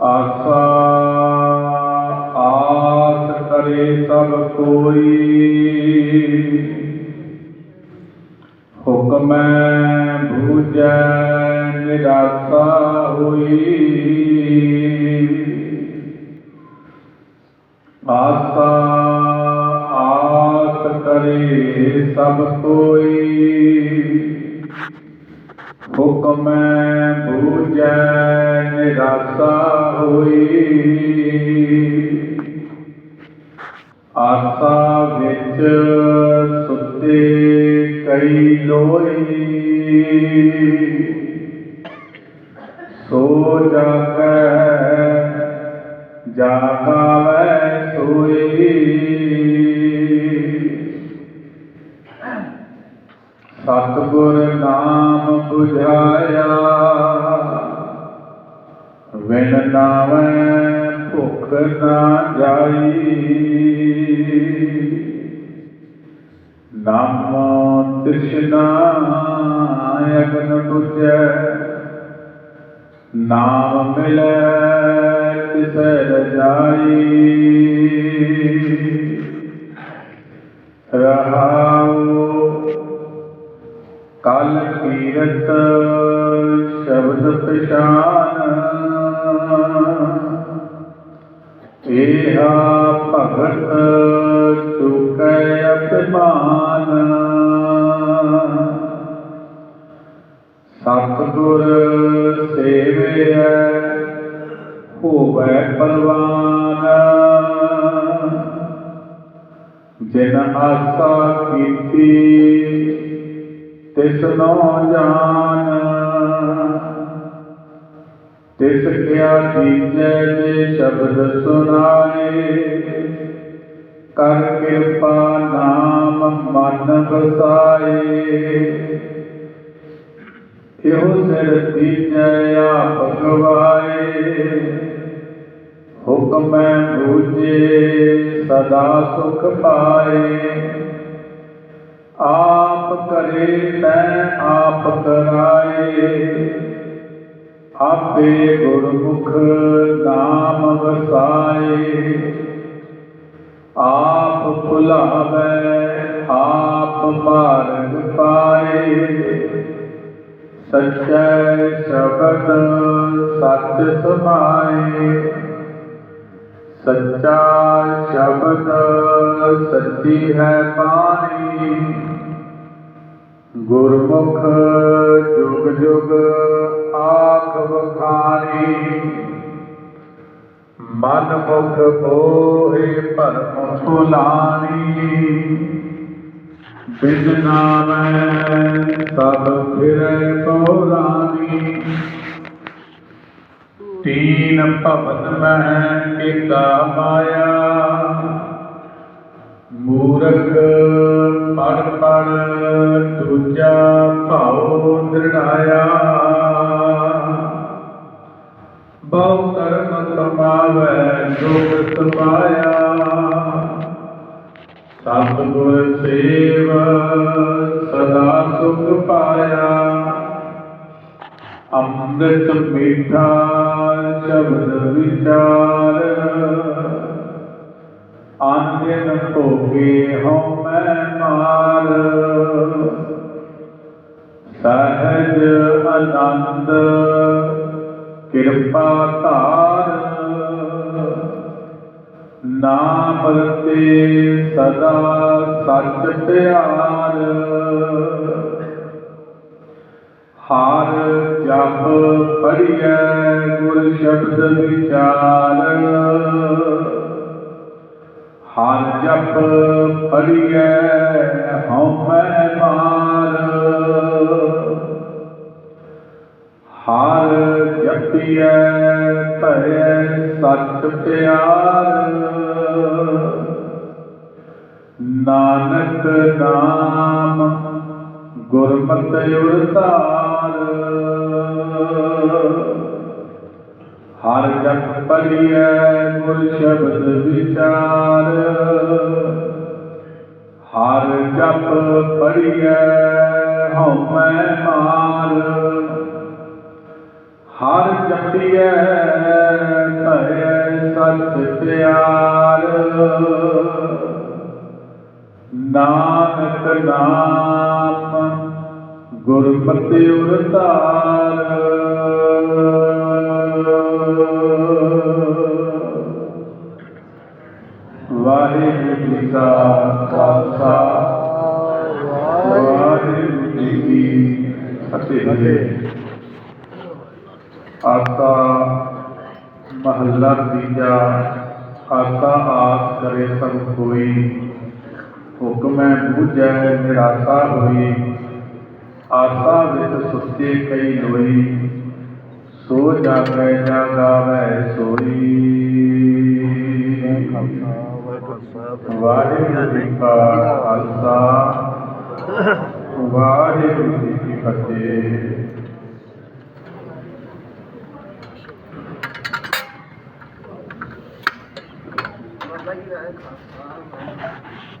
ਆਸਾ ਆਸ ਕਰੇ ਸਭ ਕੋਈ। ਹੁਕਮੈ ਬੂਝੈ ਨਿਰਾਸਾ ਹੋਈ। ਆਸਾ ਆਸ ਕਰੇ ਸਭ ਕੋਈ। ਹੁਕਮੈ ਬੂਝੈ ਨਿਰਾਸਾ ਹੋਈ। ਆਸਾ ਵਿੱਚ ਸੁੱਤੇ ਕਈ ਲੋਈ ਸੋ ਜਾਗੈ, ਜਾਗਾਵੈ ਸੋਈ। ਸਤਿਗੁਰ ਨਾਮ 부ਝਾਇਆ ਵਿਣ ਨਾਮੈ ਭੁੱਖ ਨਾ ਜਾਈ, ਨਾਮ ਤ੍ਰਿਸ਼ਨਾ ਅਗਨ ਬੁਝੈ ਨਾਮ ਮਿਲੈ, ਤਿਸੈ ਰਜਾਈ, ਰਹਾਉ, ਕਲ ਕੀਰਤ ਸ਼ਬਦ ਪਛਾਨ ਏਹਾ ਭਗਤ ਚੁਕੈ ਅਪਮਾਨ ਸਤਿਗੁਰ ਸੇਵਿਐ, ਹੋਵੈ ਪਰਵਾਨ ਜਿਨ ਆਸਾ ਕੀਤੀ, ਤਿਸ ਨੋ ਜਾਣ ਤਿਸ ਕਿਆ ਦੀਜੈ ਜੇ ਸ਼ਬਦ ਸੁਨਾਏ ਕਰ ਕਿਰਪਾ ਨਾਮ ਮਨ ਵਸਾਏ। ਇਹੋ ਸਿਰ ਦੀਜੈ ਆਪ ਗਵਾਏ। ਹੁਕਮੈ ਬੂਝੇ ਸਦਾ ਸੁਖ ਪਾਏ। ਆਪ ਕਰੇ ਤੈ ਆਪ ਕਰਾਏ। ਆਪੇ ਗੁਰਮੁਖ ਨਾਮ ਵਸਾਏ। ਆਪ ਭੁਲਾਵੇ, ਆਪ ਮਾਰਗ ਪਾਏ। ਸੱਚੈ ਸ਼ਬਦ ਸੱਚ ਸਮਾਏ ਸੱਚਾ ਸ਼ਬਦ ਸੱਚੀ ਹੈ ਬਾਣੀ। ਗੁਰਮੁਖ ਜੁਗ ਜੁਗ ਆਖ ਵਖਾਣੀ ਮਨ ਮੁਖ ਹੋਏ ਭਰਮ ਫੁਲਾਣੀ ਬਿਜਨਾ ਮੈਂ ਸਭ ਫਿਰੈ ਪੌਰਾਣੀ ਤੀਨ ਭਵਨ ਮਹਿ ਏਕਾ ਮਾਇਆ। ਮੂਰਖ ਪੜ ਪੜ ਦੂਜਾ ਭਾਉ ਦ੍ਰਿੜਾਇਆ। ਬਹੁ ਕਰਮ ਕਮਾਵੈ ਜੋਗ ਸਮਾਇਆ ਸਤਿਗੁਰ ਸੇਵ ਸਦਾ ਸੁਖ ਪਾਇਆ। ਅੰਮ੍ਰਿਤ ਮੀਠਾ ਸ਼ਬਦ ਵਿਚਾਰ। ਆਨੰਦ ਭੋਗੇ ਹਉ ਮੈਂ ਮਾਰ। ਸਹਿਜ ਅਨੰਦ, ਕਿਰਪਾ ਧਾਰ। ਨਾਮ ਰਤੇ ਸਦਾ ਸੱਚ ਪਿਆਰ। ਹਾਰ ਜਪ ਪੜੀਐ ਗੁਰ ਸ਼ਬਦ ਵਿਚਾਰ। ਹਾਰ ਜਪ ਪੜੀਐ ਹਉਮੈ ਜਪੀਐ ਭੈ ਸੱਚ ਪਿਆਰ। ਨਾਨਕ ਨਾਮ ਗੁਰਮਤਿ ਉਰਤਾਰ। ਹਰ ਜਪ ਪੜੀਐ ਗੁਰ ਸ਼ਬਦ ਵਿਚਾਰ। ਹਰ ਜਪ ਪੜੀਐ ਹਉਮੈ ਮਾਰ। ਹਰ ਜਪੀਐ ਭੈ ਸਤ ਪਿਆਰ। ਨਾਨਕ ਨਾਮ ਗੁਰਮਤਿ ਉਰਤਾਰ। ਵਾਹਿਗੁਰੂ ਜੀ ਕਾ ਖਾਲਸਾ। ਵਾਹਿਗੁਰੂ ਜੀ ਕੀ ਫਤਿਹ ਆਸਾ ਮਹੱਲਾ ਤੀਜਾ ਆਸਾ ਆਸ ਕਰੇ ਸਭ ਕੋਈ ਹੁਕਮੈ ਬੂਝੈ ਨਿਰਾਸਾ ਹੋਈ ਆਸਾ ਵਿੱਚ ਸੁੱਤੇ ਕਈ ਲੋਈ ਸੋ ਜਾਗੈ ਜਾਗਾਵੈ ਸੋਈ ਵਾਹਿਗੁਰੂ ਜੀ ਕਾ ਖਾਲਸਾ ਵਾਹਿਗੁਰੂ ਜੀ ਕੀ ਫਤਿਹ